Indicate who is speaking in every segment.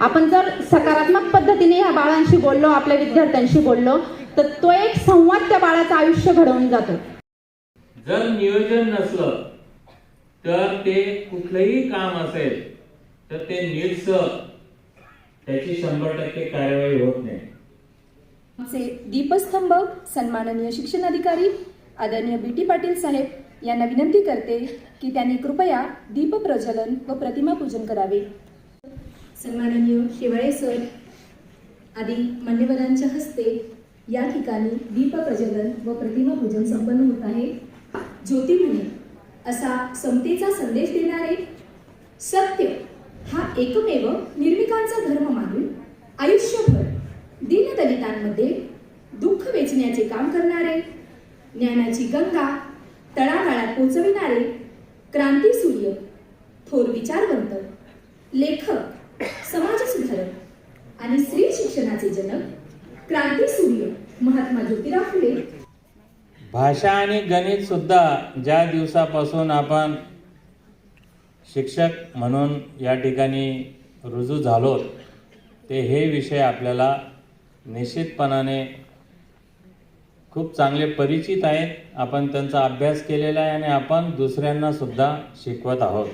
Speaker 1: आपण जर सकारात्मक पद्धतीने ह्या बाळांशी बोललो आपल्या विद्यार्थ्यांशी बोललो तर तो एक संवाद त्या बाळाचं आयुष्य घडवून जातो.
Speaker 2: जर नियोजन नसलं तर ते कुठलंही काम असेल तर ते नीटस त्याची शंभर टक्के कार्यवाही होत नाही.
Speaker 3: आमचे दीपस्तंभ सन्माननीय शिक्षण अधिकारी आदरणीय बी टी पाटील साहेब यांना विनंती करते की त्यांनी कृपया दीप प्रज्वलन व प्रतिमा पूजन करावे. सन्माननीय शेवाळे सर आदी मान्यवरांच्या हस्ते या ठिकाणी दीप प्रज्वलन व प्रतिमा पूजन संपन्न होत आहे. ज्योती म्हणे असा समतेचा संदेश देणारे सत्य हा एकमेव निर्मिकांचा धर्म मानून आयुष्यभर दीनदलितांमध्ये दुःख वेचण्याचे काम करणारे ज्ञानाची गंगा तळागाळात पोचविणारे क्रांतीसूर्य थोर विचारवंत लेखक समाजसुधारक आणि स्त्री शिक्षणाचे जनक क्रांतीसूर्य महात्मा ज्योतिराव फुले.
Speaker 2: भाषा आणि गणित सुद्धा ज्या दिवसापासून आपण शिक्षक म्हणून या ठिकाणी रुजू झालो ते हे विषय आपल्याला निश्चितपणाने खूप चांगले परिचित आहेत. आपण त्यांचा अभ्यास केलेला आहे आणि आपण दुसऱ्यांना सुद्धा शिकवत आहोत.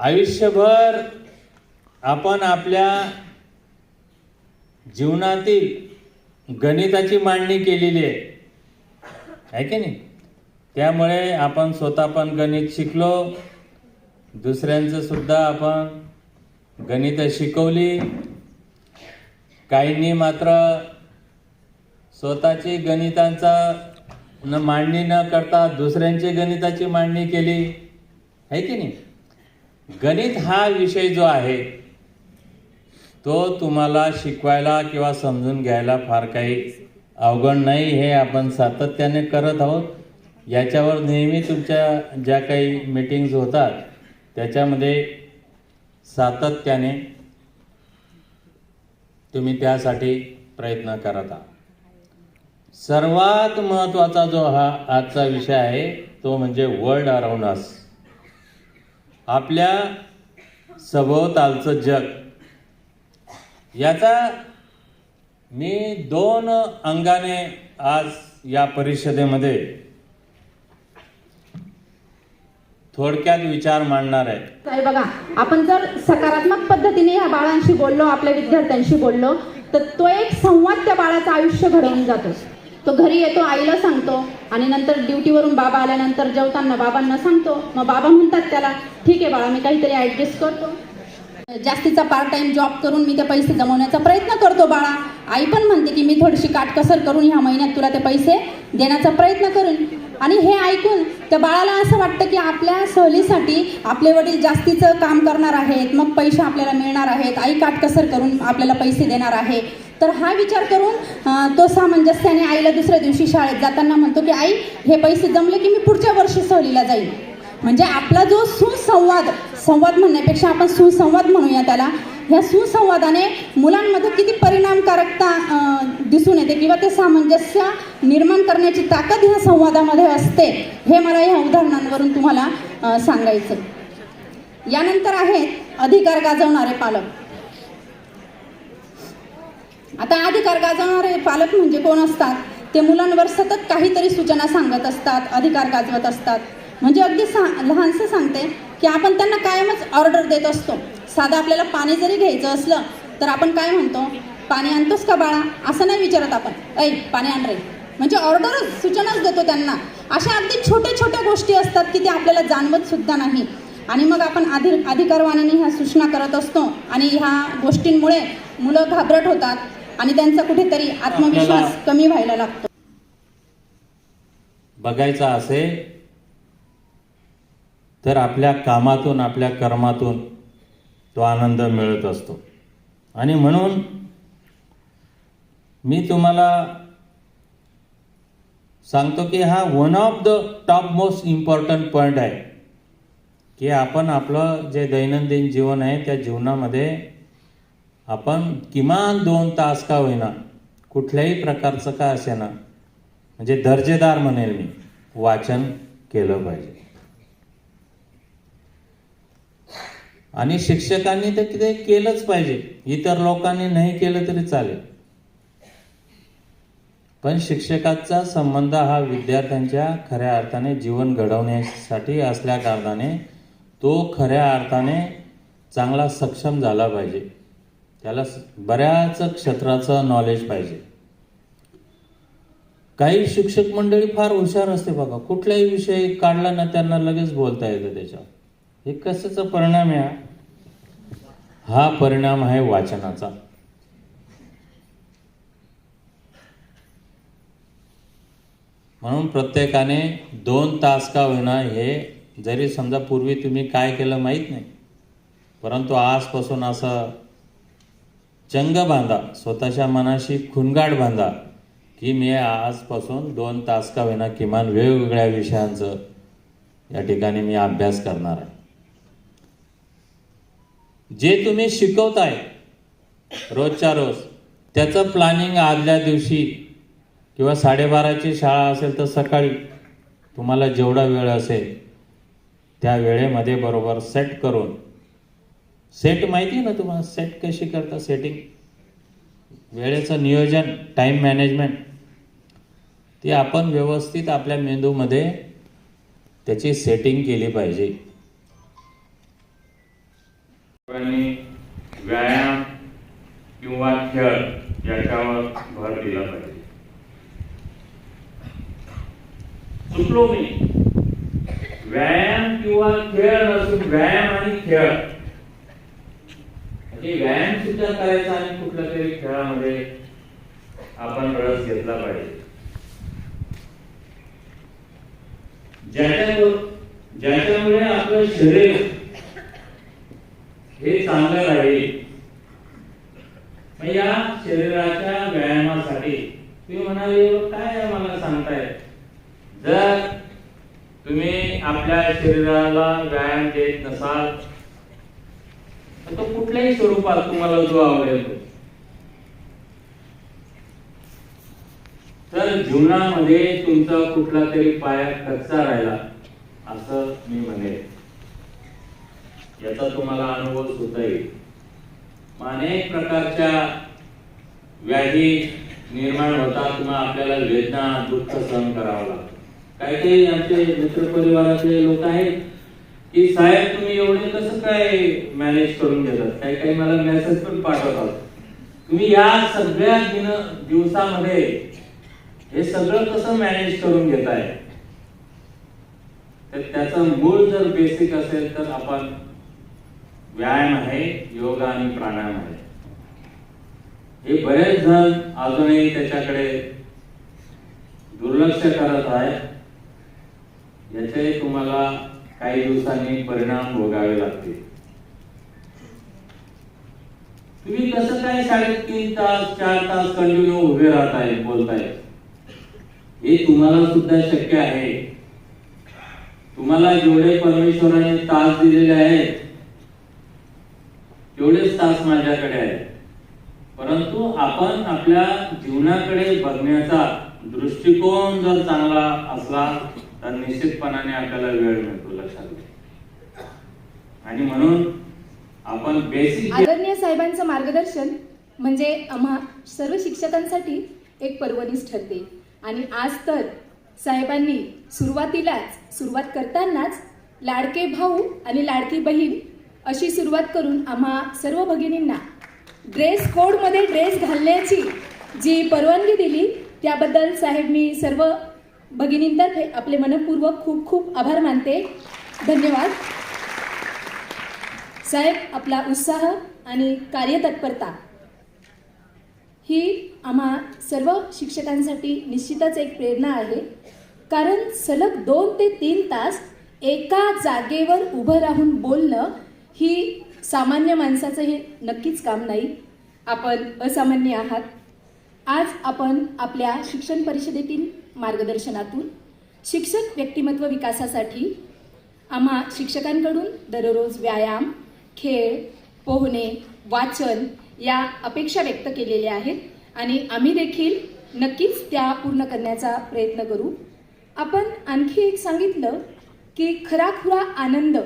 Speaker 2: आयुष्यभर आपण आपल्या जीवनातील गणिताची मांडणी केलेली आहे. आहे की नाही? त्यामुळे आपण स्वतः पण गणित शिकलो. दुसऱ्यांचं सुद्धा आपण गणित शिकवली. काहींनी मात्र स्वतःची गणितांचा न मांडणी न करता दुसऱ्यांची गणिताची मांडणी केली. आहे की नाही? गणित हा विषय जो आहे तो तुम्हाला शिकवायला किंवा समजून घ्यायला फार काही अवघड नाही. हे आपण सातत्याने करत आहोत. याच्यावर नेहमी तुमच्या ज्या काही मीटिंग्ज होतात त्याच्यामध्ये सातत्याने तुम्ही त्यासाठी प्रयत्न करत आहात. सर्वात महत्त्वाचा जो हा आजचा विषय आहे तो म्हणजे वर्ल्ड अराउंड अस आपल्या सभोवतालचं जग. याचा मी दोन अंगाने आज या परिषदेमध्ये थोडक्यात विचार मांडणार आहे.
Speaker 1: बघा आपण जर सकारात्मक पद्धतीने ह्या बाळांशी बोललो आपल्या विद्यार्थ्यांशी बोललो तर तो एक संवाद त्या बाळाचं आयुष्य घडवून जातो. तो घरी येतो आईला सांगतो आणि नंतर ड्युटीवरून बाबा आल्यानंतर जेवताना बाबांना सांगतो. मग बाबा म्हणतात त्याला ठीक आहे बाळा मी काहीतरी ॲडजस्ट करतो. जास्तीचा पार्ट टाइम जॉब करून मी ते पैसे जमवण्याचा प्रयत्न करतो बाळा. आई पण म्हणते की मी थोडीशी काटकसर करून ह्या महिन्यात तुला ते पैसे देण्याचा प्रयत्न करून. आणि हे ऐकून त्या बाळाला असं वाटतं की आपल्या सहलीसाठी आपले वडील जास्तीचं काम करणार आहेत मग पैसे आपल्याला मिळणार आहेत. आई काटकसर करून आपल्याला पैसे देणार आहे. तर हा विचार करून तो सामंजस्याने आईला दुसऱ्या दिवशी शाळेत जाताना म्हणतो की आई हे पैसे जमले की मी पुढच्या वर्षी सहलीला जाईल म्हणजे आपला जो सुसंवाद संवाद म्हणण्यापेक्षा आपण सुसंवाद म्हणूया त्याला. ह्या सुसंवादाने मुलांमध्ये किती परिणामकारकता दिसून येते किंवा ते सामंजस्य निर्माण करण्याची ताकद ह्या संवादामध्ये असते हे मला ह्या उदाहरणांवरून तुम्हाला सांगायचं यानंतर आहेत अधिकार गाजवणारे पालक. आता अधिकार गाजवणारे पालक म्हणजे कोण असतात? ते मुलांवर सतत काहीतरी सूचना सांगत असतात अधिकार गाजवत असतात. म्हणजे अगदी सा लहानसं सांगते की आपण त्यांना कायमच ऑर्डर देत असतो. साधं आपल्याला पाणी जरी घ्यायचं असलं तर आपण काय म्हणतो? पाणी आणतोस का बाळा? असं नाही विचारत आपण. ऐ पाणी आण रे. म्हणजे ऑर्डरच सूचनाच देतो त्यांना. अशा अगदी छोट्या छोट्या गोष्टी असतात की ते आपल्याला जाणवत सुद्धा नाही. आणि मग आपण अधि अधिकारवानाने ह्या सूचना करत असतो. आणि ह्या गोष्टींमुळे मुलं घाबरट होतात. आणि त्यांचा कुठेतरी आत्मविश्वास कमी व्हायला लागतो.
Speaker 2: बघायचा असेल तर आपल्या कामातून आपल्या कर्मातून तो आनंद मिळत असतो. आणि म्हणून मी तुम्हाला सांगतो की हा one of the top most important point आहे की आपण आपलं जे दैनंदिन जीवन आहे त्या जीवनामध्ये आपण किमान दोन तास का होईना कुठल्याही प्रकारचं का असेना म्हणजे दर्जेदार म्हणेल मी वाचन केलं पाहिजे.
Speaker 4: आणि शिक्षकांनी तर ते केलंच पाहिजे. इतर लोकांनी नाही केलं तरी चालेल. पण शिक्षकाचा संबंध हा विद्यार्थ्यांच्या खऱ्या अर्थाने जीवन घडवण्यासाठी असल्या कारणाने तो खऱ्या अर्थाने चांगला सक्षम झाला पाहिजे. त्याला बऱ्याच क्षेत्राचं नॉलेज पाहिजे. काही शिक्षक मंडळी फार हुशार असते बघा. कुठलाही विषय काढला ना त्यांना लगेच बोलता येतं त्याच्यावर. हे कशाचा परिणाम आहे हा? हा परिणाम आहे वाचनाचा. म्हणून प्रत्येकाने दोन तास का होईना हे जरी समजा पूर्वी तुम्ही काय केलं माहीत नाही. परंतु आजपासून असं चंग बांधा स्वतःच्या मनाशी खुनगाड बांधा की मी आजपासून दोन तास का होईना किमान वेगवेगळ्या विषयांचं या ठिकाणी मी अभ्यास करणार आहे. जे तुम्ही शिकवताय रोजच्या रोज त्याचं प्लॅनिंग आदल्या दिवशी किंवा साडेबाराची शाळा असेल तर सकाळी तुम्हाला जेवढा वेळ असेल त्या वेळेमध्ये बरोबर सेट करून सेट माहिती आहे ना तुम्हाला? सेट कशी करता सेटिंग वेळेचं नियोजन टाईम मॅनेजमेंट ते आपण व्यवस्थित आपल्या मेंदूमध्ये त्याची सेटिंग केली पाहिजे.
Speaker 2: व्यायाम किंवा खेळ याच्यावर भर दिला पाहिजे. चुकलो मी व्यायाम किंवा खेळ नसून व्यायाम आणि खेळ. म्हणजे व्यायाम सुद्धा करायचा आणि कुठल्या तरी खेळामध्ये आपण रस घेतला पाहिजे. ज्याच्यावर ज्याच्यामुळे आपलं शरीर हे चांगलं राहील मग या शरीराच्या व्यायामासाठी तुम्ही म्हणाले काय मला सांगताय? जर तुम्ही आपल्या शरीराला व्यायाम देत नसाल तो कुठल्याही स्वरूपात तुम्हाला जो आवडेल तर जीवनामध्ये तुमचा कुठला तरी पाया कच्चा राहिला असं मी म्हणेन. याचा तुम्हाला अनुभव सुद्धा येईल. अनेक प्रकारच्या व्याधी निर्माण होतात किंवा आपल्याला वेदना दुःख सहन करावं लागतं. काही काही आमचे मित्रपरिवाराचे लोक आहेत की साहेब तुम्ही एवढे कसं काय मॅनेज करून घेतात? काही काही मला मेसेज पण पाठवतात. तुम्ही या सगळ्या दिन दिवसामध्ये हे सगळं कसं मॅनेज करून घेताय? तर त्याचं मूळ जर बेसिक असेल तर आपण व्यायाम आहे योग आणि प्राणायाम आहे. हे बरेच जण अजूनही त्याच्याकडे दुर्लक्ष करत आहे याचे तुम्हाला काही दिवसांनी परिणाम भोगावे लागते. तुम्ही कसं काय साडेतीन तास चार तास कंटिन्यू उभे राहताय बोलताय? हे तुम्हाला सुद्धा शक्य आहे. तुम्हाला जेवढे परमेश्वराने तास दिलेले आहेत तेवढेच तास माझ्याकडे आहेत. परंतु आपण आपल्या जीवनाकडे बघण्याचा दृष्टिकोन जर चांगला असला तर निश्चितपणाने आपल्याला वेळ मिळतो लक्षात घ्या. आणि म्हणून आपण बेसिक
Speaker 5: आदरणीय साहेबांचं मार्गदर्शन म्हणजे आम्हा सर्व शिक्षकांसाठी एक पर्वणीच ठरते. आणि आज तर साहेबांनी सुरुवातीलाच सुरुवात करतानाच लाडके भाऊ आणि लाडकी बहीण अशी सुरुवात करून आम्हा सर्व भगिनींना ड्रेस कोडमध्ये ड्रेस घालण्याची जी परवानगी दिली त्याबद्दल साहेब मी सर्व भगिनींतर्फे आपले मनपूर्वक खूप खूप आभार मानते. धन्यवाद. साहेब आपला उत्साह आणि कार्यतत्परता ही आम्हा सर्व शिक्षकांसाठी निश्चितच एक प्रेरणा आहे. कारण सलग दोन ते तीन तास एका जागेवर उभं राहून बोलणं ही सामान्य माणसाचं हे नक्कीच काम नाही. आपण असामान्य आहात. आज आपण आपल्या शिक्षण परिषदेतील मार्गदर्शनातून. शिक्षक व्यक्तिमत्व विकासासाठी आम्हा शिक्षकांकडून दररोज व्यायाम खेळ पोहणे वाचन या अपेक्षा व्यक्त केलेल्या आहेत आणि आम्ही देखील नक्कीच त्या पूर्ण करण्याचा प्रयत्न करू. आपण आणखी एक सांगितलं की खराखुरा आनंद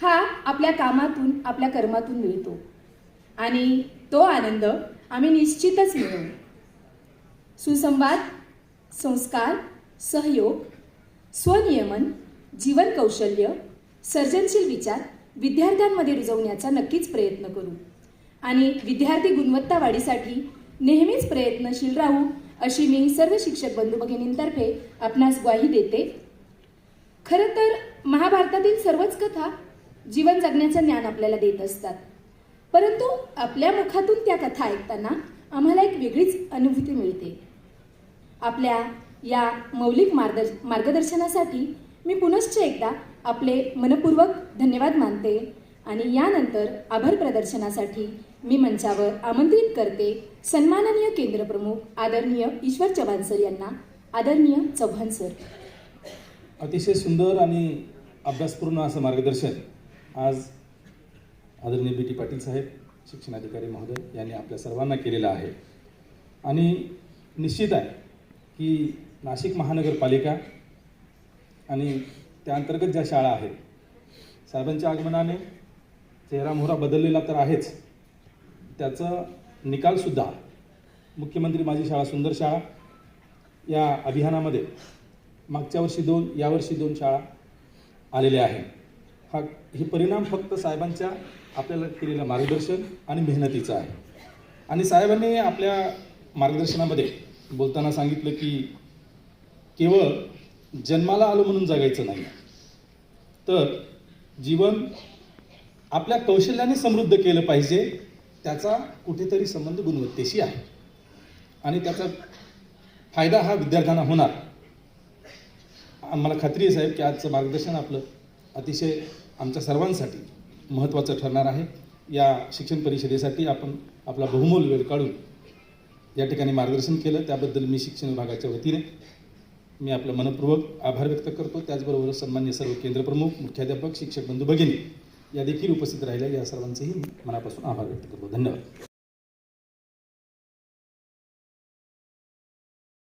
Speaker 3: हा आपल्या कामातून आपल्या कर्मातून मिळतो आणि तो आनंद आम्ही निश्चितच मिळवू. सुसंवाद संस्कार सहयोग स्वनियमन जीवन कौशल्य सर्जनशील विचार विद्यार्थ्यांमध्ये रुजवण्याचा नक्कीच प्रयत्न करू. आणि विद्यार्थी गुणवत्ता वाढीसाठी नेहमीच प्रयत्नशील राहू अशी मी सर्व शिक्षक बंधू भगिनींतर्फे आपणास ग्वाही देते. खरं तर महाभारतातील सर्वच कथा जीवन जगण्याचं ज्ञान आपल्याला देत असतात. परंतु आपल्या मुखातून त्या कथा ऐकताना आम्हाला एक वेगळीच अनुभूती मिळते. आपल्या या मौलिक मार्गदर्श मार्गदर्शनासाठी मी पुनश्च एकदा आपले मनपूर्वक धन्यवाद मानते आणि यानंतर आभार प्रदर्शनासाठी मी मंचावर आमंत्रित करते सन्माननीय केंद्रप्रमुख आदरणीय ईश्वर चव्हाण सर यांना. आदरणीय चव्हाण सर.
Speaker 6: अतिशय सुंदर आणि अभ्यासपूर्ण असं मार्गदर्शन आज आदरणीय बी टी पाटील साहेब शिक्षणाधिकारी महोदय यांनी आपल्या सर्वांना केलेलं आहे. आणि निश्चित आहे की नाशिक महानगरपालिका आणि त्या अंतर्गत ज्या शाळा आहेत साहेबांच्या आगमनाने चेहरा मोहरा बदललेला तर आहेच. त्याचं निकालसुद्धा मुख्यमंत्री माझी शाळा सुंदर शाळा या अभियानामध्ये मागच्या वर्षी दोन यावर्षी दोन शाळा आलेल्या आहेत. हा हे परिणाम फक्त साहेबांच्या आपल्याला केलेलं मार्गदर्शन आणि मेहनतीचा आहे. आणि साहेबांनी आपल्या मार्गदर्शनामध्ये बोलताना सांगितलं की केवळ जन्माला आलो म्हणून जगायचं नाही. तर जीवन आपल्या कौशल्याने समृद्ध केलं पाहिजे त्याचा कुठेतरी संबंध गुणवत्तेशी आहे. आणि त्याचा फायदा हा विद्यार्थ्यांना होणार. आम्हाला खात्री आहे साहेब की आजचं मार्गदर्शन आपलं अतिशय आमच्या सर्वांसाठी महत्त्वाचं ठरणार आहे. या शिक्षण परिषदेसाठी आपण आपला बहुमोल वेळ काढून या ठिकाणी मार्गदर्शन केलं. त्याबद्दल मी शिक्षण विभागाच्या वतीने मी आपलं मनपूर्वक आभार व्यक्त करतो. त्याचबरोबर सन्मान्य सर्व केंद्रप्रमुख मुख्याध्यापक शिक्षक बंधू भगिनी या देखील उपस्थित राहिल्या. या सर्वांचेही मनापासून आभार व्यक्त करतो. धन्यवाद.